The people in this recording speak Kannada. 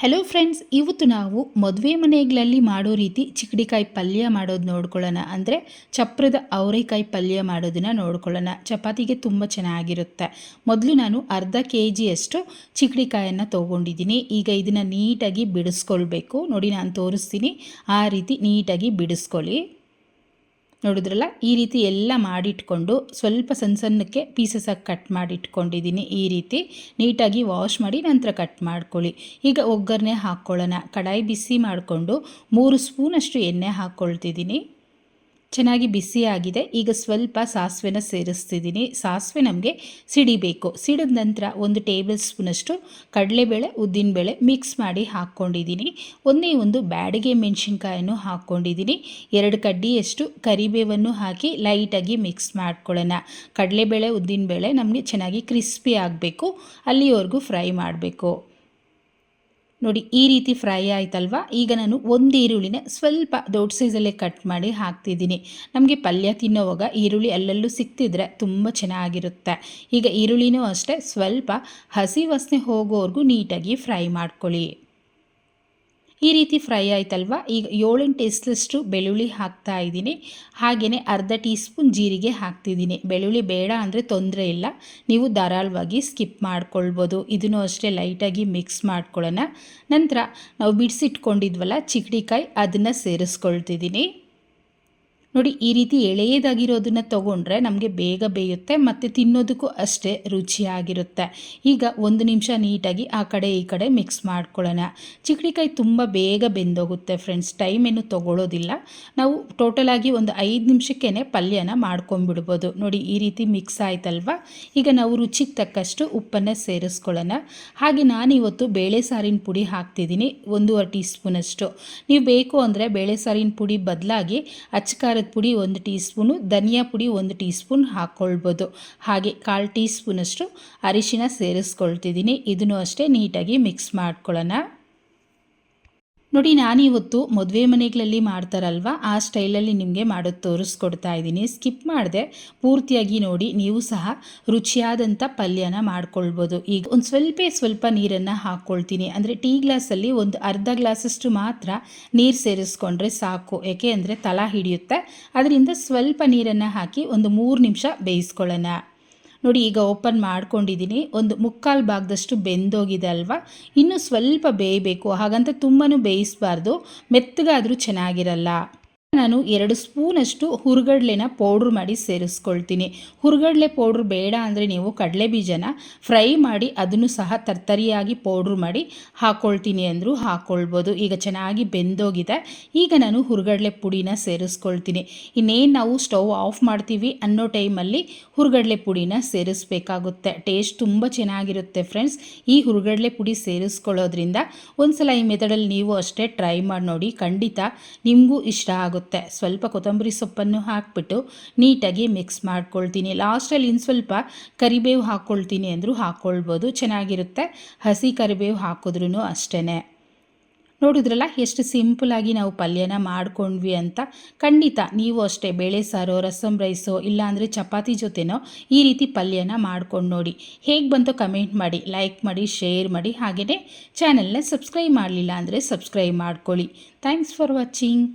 ಹಲೋ ಫ್ರೆಂಡ್ಸ್ ಇವತ್ತು ನಾವು ಮದುವೆ ಮನೆಗಳಲ್ಲಿ ಮಾಡೋ ರೀತಿ ಚಿಕ್ಕಡಿಕಾಯಿ ಪಲ್ಯ ಮಾಡೋದು ನೋಡ್ಕೊಳ್ಳೋಣ. ಅಂದರೆ ಚಪ್ರದ ಅವರೆಕಾಯಿ ಪಲ್ಯ ಮಾಡೋದನ್ನು ನೋಡ್ಕೊಳ್ಳೋಣ. ಚಪಾತಿಗೆ ತುಂಬ ಚೆನ್ನಾಗಿರುತ್ತೆ. ಮೊದಲು ನಾನು ಅರ್ಧ ಕೆ ಜಿಯಷ್ಟು ಚಿಕ್ಕಡಿಕಾಯನ್ನು ತೊಗೊಂಡಿದ್ದೀನಿ. ಈಗ ಇದನ್ನು ನೀಟಾಗಿ ಬಿಡಿಸ್ಕೊಳ್ಬೇಕು. ನೋಡಿ, ನಾನು ತೋರಿಸ್ತೀನಿ. ಆ ರೀತಿ ನೀಟಾಗಿ ಬಿಡಿಸ್ಕೊಳ್ಳಿ. ನೋಡಿದ್ರಲ್ಲ, ಈ ರೀತಿ ಎಲ್ಲ ಮಾಡಿಟ್ಕೊಂಡು ಸ್ವಲ್ಪ ಸಣ್ಣ ಸಣ್ಣಕ್ಕೆ ಪೀಸಸ್ಸಾಗಿ ಕಟ್ ಮಾಡಿಟ್ಕೊಂಡಿದ್ದೀನಿ ಈ ರೀತಿ. ನೀಟಾಗಿ ವಾಶ್ ಮಾಡಿ ನಂತರ ಕಟ್ ಮಾಡ್ಕೊಳ್ಳಿ. ಈಗ ಒಗ್ಗರಣೆ ಹಾಕ್ಕೊಳ್ಳೋಣ ಕಡಾಯಿ ಬಿಸಿ ಮಾಡಿಕೊಂಡು ಮೂರು ಸ್ಪೂನಷ್ಟು ಎಣ್ಣೆ ಹಾಕ್ಕೊಳ್ತಿದ್ದೀನಿ ಚೆನ್ನಾಗಿ ಬಿಸಿಯಾಗಿದೆ ಈಗ ಸ್ವಲ್ಪ ಸಾಸಿವೆನ ಸೇರಿಸ್ತಿದ್ದೀನಿ. ಸಾಸಿವೆ ನಮಗೆ ಸಿಡಿಬೇಕು. ಸಿಡಿದ ನಂತರ ಒಂದು ಟೇಬಲ್ ಸ್ಪೂನಷ್ಟು ಕಡಲೆಬೇಳೆ, ಉದ್ದಿನಬೇಳೆ ಮಿಕ್ಸ್ ಮಾಡಿ ಹಾಕ್ಕೊಂಡಿದ್ದೀನಿ. ಒಂದೇ ಒಂದು ಬ್ಯಾಡಿಗೆ ಮೆಣಸಿನ್ಕಾಯನ್ನು ಹಾಕ್ಕೊಂಡಿದ್ದೀನಿ. ಎರಡು ಕಡ್ಡಿಯಷ್ಟು ಕರಿಬೇವನ್ನು ಹಾಕಿ ಲೈಟಾಗಿ ಮಿಕ್ಸ್ ಮಾಡ್ಕೊಳ್ಳೋಣ. ಕಡಲೆಬೇಳೆ, ಉದ್ದಿನಬೇಳೆ ನಮಗೆ ಚೆನ್ನಾಗಿ ಕ್ರಿಸ್ಪಿ ಆಗಬೇಕು. ಅಲ್ಲಿವರೆಗೂ ಫ್ರೈ ಮಾಡಬೇಕು. ನೋಡಿ, ಈ ರೀತಿ ಫ್ರೈ ಆಯ್ತಲ್ವಾ? ಈಗ ನಾನು ಒಂದು ಈರುಳ್ಳಿನ ಸ್ವಲ್ಪ ದೊಡ್ಡ ಸೈಜಲ್ಲೇ ಕಟ್ ಮಾಡಿ ಹಾಕ್ತಿದ್ದೀನಿ. ನಮಗೆ ಪಲ್ಯ ತಿನ್ನೋವಾಗ ಈರುಳ್ಳಿ ಅಲ್ಲಲ್ಲೂ ಸಿಕ್ತಿದ್ರೆ ತುಂಬ ಚೆನ್ನಾಗಿರುತ್ತೆ. ಈಗ ಈರುಳ್ಳಿನೂ ಅಷ್ಟೇ, ಸ್ವಲ್ಪ ಹಸಿ ವಾಸನೆ ಹೋಗೋವರೆಗೂ ನೀಟಾಗಿ ಫ್ರೈ ಮಾಡ್ಕೊಳ್ಳಿ. ಈ ರೀತಿ ಫ್ರೈ ಆಯ್ತಲ್ವ? ಈಗ ಏಳೆಂಟು ಎಸ್ಲಷ್ಟು ಬೆಳ್ಳುಳ್ಳಿ ಹಾಕ್ತಾ ಇದ್ದೀನಿ. ಹಾಗೆಯೇ ಅರ್ಧ ಟೀ ಸ್ಪೂನ್ ಜೀರಿಗೆ ಹಾಕ್ತಿದ್ದೀನಿ. ಬೆಳ್ಳುಳ್ಳಿ ಬೇಡ ಅಂದರೆ ತೊಂದರೆ ಇಲ್ಲ. ನೀವು ಧಾರಾಳವಾಗಿ ಸ್ಕಿಪ್ ಮಾಡ್ಕೊಳ್ಬೋದು. ಇದನ್ನು ಅಷ್ಟೇ ಲೈಟಾಗಿ ಮಿಕ್ಸ್ ಮಾಡ್ಕೊಳ್ಳೋಣ. ನಂತರ ನಾವು ಬಿಡಿಸಿಟ್ಕೊಂಡಿದ್ವಲ್ಲ ಚಿಕ್ಕಡಿಕಾಯಿ ಅದನ್ನು ಸೇರಿಸ್ಕೊಳ್ತಿದ್ದೀನಿ. ನೋಡಿ, ಈ ರೀತಿ ಎಳೆಯದಾಗಿರೋದನ್ನ ತಗೊಂಡ್ರೆ ನಮಗೆ ಬೇಗ ಬೇಯುತ್ತೆ, ಮತ್ತು ತಿನ್ನೋದಕ್ಕೂ ಅಷ್ಟೇ ರುಚಿಯಾಗಿರುತ್ತೆ. ಈಗ ಒಂದು ನಿಮಿಷ ನೀಟಾಗಿ ಆ ಕಡೆ ಈ ಕಡೆ ಮಿಕ್ಸ್ ಮಾಡ್ಕೊಳ್ಳೋಣ. ಚಿಕ್ಕಡಿಕಾಯಿ ತುಂಬ ಬೇಗ ಬೆಂದೋಗುತ್ತೆ ಫ್ರೆಂಡ್ಸ್ ಟೈಮ್ ಏನು ತೊಗೊಳ್ಳೋದಿಲ್ಲ ನಾವು ಟೋಟಲಾಗಿ ಒಂದು ಐದು ನಿಮಿಷಕ್ಕೇ ಪಲ್ಯನ ಮಾಡ್ಕೊಂಬಿಡ್ಬೋದು ನೋಡಿ, ಈ ರೀತಿ ಮಿಕ್ಸ್ ಆಯ್ತಲ್ವ? ಈಗ ನಾವು ರುಚಿಗೆ ತಕ್ಕಷ್ಟು ಉಪ್ಪನ್ನು ಸೇರಿಸ್ಕೊಳ್ಳೋಣ. ಹಾಗೆ ನಾನಿವತ್ತು ಬೇಳೆ ಸಾರಿನ ಪುಡಿ ಹಾಕ್ತಿದ್ದೀನಿ, ಒಂದೂವರೆ ಟೀ ಸ್ಪೂನಷ್ಟು ನೀವು ಬೇಕು ಅಂದರೆ ಬೇಳೆ ಸಾರಿನ ಪುಡಿ ಬದಲಾಗಿ ಪುಡಿ ಒಂದು ಟೀ ಸ್ಪೂನು ಧನಿಯಾ ಪುಡಿ ಒಂದು ಟೀ ಸ್ಪೂನ್ ಹಾಕ್ಕೊಳ್ಬೋದು. ಹಾಗೆ ಕಾಲು ಟೀ ಸ್ಪೂನಷ್ಟು ಅರಿಶಿನ ಸೇರಿಸ್ಕೊಳ್ತಿದ್ದೀನಿ. ಇದನ್ನು ಅಷ್ಟೇ ನೀಟಾಗಿ ಮಿಕ್ಸ್ ಮಾಡ್ಕೊಳ್ಳೋಣ. ನೋಡಿ ನಾನು ಇವತ್ತು ಮದುವೆ ಮನೆಗಳಲ್ಲಿ ಮಾಡ್ತಾರಲ್ವ? ಆ ಸ್ಟೈಲಲ್ಲಿ ನಿಮಗೆ ಮಾಡೋದು ತೋರಿಸ್ಕೊಡ್ತಾ ಇದ್ದೀನಿ. ಸ್ಕಿಪ್ ಮಾಡಿದೆ. ಪೂರ್ತಿಯಾಗಿ ನೋಡಿ, ನೀವು ಸಹ ರುಚಿಯಾದಂಥ ಪಲ್ಯನ ಮಾಡ್ಕೊಳ್ಬೋದು. ಈಗ ಒಂದು ಸ್ವಲ್ಪ ಸ್ವಲ್ಪ ನೀರನ್ನು ಹಾಕ್ಕೊಳ್ತೀನಿ ಅಂದರೆ ಟೀ ಗ್ಲಾಸಲ್ಲಿ ಒಂದು ಅರ್ಧ ಗ್ಲಾಸಷ್ಟು ಮಾತ್ರ ನೀರು ಸೇರಿಸ್ಕೊಂಡ್ರೆ ಸಾಕು. ಏಕೆ ಅಂದರೆ ತಲಾ ಹಿಡಿಯುತ್ತೆ. ಅದರಿಂದ ಸ್ವಲ್ಪ ನೀರನ್ನು ಹಾಕಿ ಒಂದು ಮೂರು ನಿಮಿಷ ಬೇಯಿಸ್ಕೊಳ್ಳೋಣ. ನೋಡಿ, ಈಗ ಓಪನ್ ಮಾಡ್ಕೊಂಡಿದ್ದೀನಿ ಒಂದು ಮುಕ್ಕಾಲು ಭಾಗದಷ್ಟು ಬೆಂದೋಗಿದೆ ಅಲ್ವಾ? ಇನ್ನೂ ಸ್ವಲ್ಪ ಬೇಯಬೇಕು. ಹಾಗಂತ ತುಂಬಾ ಬೇಯಿಸಬಾರ್ದು. ಮೆತ್ತಗಾದರೂ ಚೆನ್ನಾಗಿರಲ್ಲ. ನಾನು ಎರಡು ಸ್ಪೂನಷ್ಟು ಹುರುಗಡ್ಲೆನ ಪೌಡ್ರ್ ಮಾಡಿ ಸೇರಿಸ್ಕೊಳ್ತೀನಿ. ಹುರುಗಡ್ಲೆ ಪೌಡ್ರ್ ಬೇಡ ಅಂದರೆ ನೀವು ಕಡಲೆ ಬೀಜನ ಫ್ರೈ ಮಾಡಿ ಅದನ್ನು ಸಹ ತರ್ತರಿಯಾಗಿ ಪೌಡ್ರ್ ಮಾಡಿ ಹಾಕ್ಕೊಳ್ತೀನಿ ಅಂದರೂ ಹಾಕ್ಕೊಳ್ಬೋದು ಈಗ ಚೆನ್ನಾಗಿ ಬೆಂದೋಗಿದೆ. ಈಗ ನಾನು ಹುರುಗಡ್ಲೆ ಪುಡಿನ ಸೇರಿಸ್ಕೊಳ್ತೀನಿ. ಇನ್ನೇನು ನಾವು ಸ್ಟವ್ ಆಫ್ ಮಾಡ್ತೀವಿ ಅನ್ನೋ ಟೈಮಲ್ಲಿ ಹುರುಗಡ್ಲೆ ಪುಡಿನ ಸೇರಿಸ್ಬೇಕಾಗುತ್ತೆ. ಟೇಸ್ಟ್ ತುಂಬ ಚೆನ್ನಾಗಿರುತ್ತೆ ಫ್ರೆಂಡ್ಸ್. ಈ ಹುರುಗಡ್ಲೆ ಪುಡಿ ಸೇರಿಸ್ಕೊಳ್ಳೋದ್ರಿಂದ ಒಂದ್ಸಲ ಈ ಮೆಥಡಲ್ಲಿ ನೀವು ಅಷ್ಟೇ ಟ್ರೈ ಮಾಡಿ ನೋಡಿ ಖಂಡಿತ ನಿಮಗೂ ಇಷ್ಟ ಆಗುತ್ತೆ ಸ್ವಲ್ಪ ಕೊತ್ತಂಬರಿ ಸೊಪ್ಪನ್ನು ಹಾಕ್ಬಿಟ್ಟು ನೀಟಾಗಿ ಮಿಕ್ಸ್ ಮಾಡ್ಕೊಳ್ತೀನಿ. ಲಾಸ್ಟಲ್ಲಿ ಇನ್ನು ಸ್ವಲ್ಪ ಕರಿಬೇವು ಹಾಕ್ಕೊಳ್ತೀನಿ ಅಂದರೂ ಹಾಕ್ಕೊಳ್ಬೋದು. ಚೆನ್ನಾಗಿರುತ್ತೆ. ಹಸಿ ಕರಿಬೇವು ಹಾಕಿದ್ರೂ ಅಷ್ಟೇ ನೋಡಿದ್ರಲ್ಲ, ಎಷ್ಟು ಸಿಂಪಲಾಗಿ ನಾವು ಪಲ್ಯನ ಮಾಡ್ಕೊಂಡ್ವಿ ಅಂತ. ಖಂಡಿತ ನೀವು ಅಷ್ಟೇ ಬೇಳೆ ಸಾರೋ ರಸಮ್ ರೈಸೋ, ಇಲ್ಲಾಂದರೆ ಚಪಾತಿ ಜೊತೆನೋ ಈ ರೀತಿ ಪಲ್ಯನ ಮಾಡ್ಕೊಂಡು ನೋಡಿ. ಹೇಗೆ ಬಂತೋ ಕಮೆಂಟ್ ಮಾಡಿ ಲೈಕ್ ಮಾಡಿ ಶೇರ್ ಮಾಡಿ. ಹಾಗೆಯೇ ಚಾನಲ್ನ ಸಬ್ಸ್ಕ್ರೈಬ್ ಮಾಡಲಿಲ್ಲ ಅಂದರೆ ಸಬ್ಸ್ಕ್ರೈಬ್ ಮಾಡ್ಕೊಳ್ಳಿ. Thanks for watching